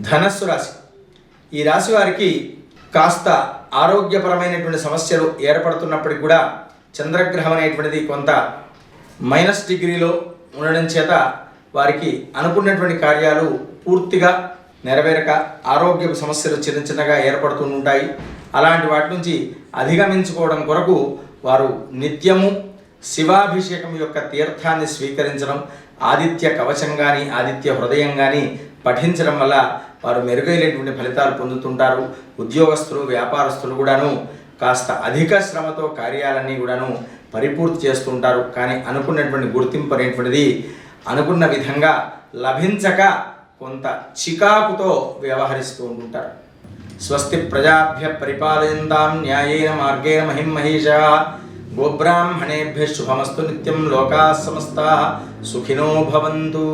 ధనస్సు రాశి. ఈ రాశి వారికి కాస్త ఆరోగ్యపరమైనటువంటి సమస్యలు ఏర్పడుతున్నప్పటికీ కూడా చంద్రగ్రహం అనేటువంటిది కొంత మైనస్ డిగ్రీలో ఉండడం చేత వారికి అనుకున్నటువంటి కార్యాలు పూర్తిగా నెరవేరక ఆరోగ్య సమస్యలు చిన్న చిన్నగా ఏర్పడుతూ ఉంటాయి అలాంటి వాటి నుంచి అధిగమించుకోవడం కొరకు వారు నిత్యము శివాభిషేకం యొక్క తీర్థాన్ని స్వీకరించడం ఆదిత్య కవచం కానీ ఆదిత్య హృదయం కానీ పఠించడం వల్ల వారు మెరుగైనటువంటి ఫలితాలు పొందుతుంటారు. ఉద్యోగస్తులు వ్యాపారస్తులు కూడాను కాస్త అధిక శ్రమతో కార్యాలన్నీ కూడాను పరిపూర్తి చేస్తుంటారు. కానీ అనుకున్నటువంటి గుర్తింపు అనేటువంటిది అనుకున్న విధంగా లభించక కొంత చికాకుతో వ్యవహరిస్తూ ఉంటారు స్వస్తి ప్రజాభ్య పరిపాలయంతాం న్యాయేన మార్గేణ మహిం మహిష గోబ్రాహ్మణేభ్య శుభమస్తు నిత్యం లోకా సమస్త సుఖినో భవంతు.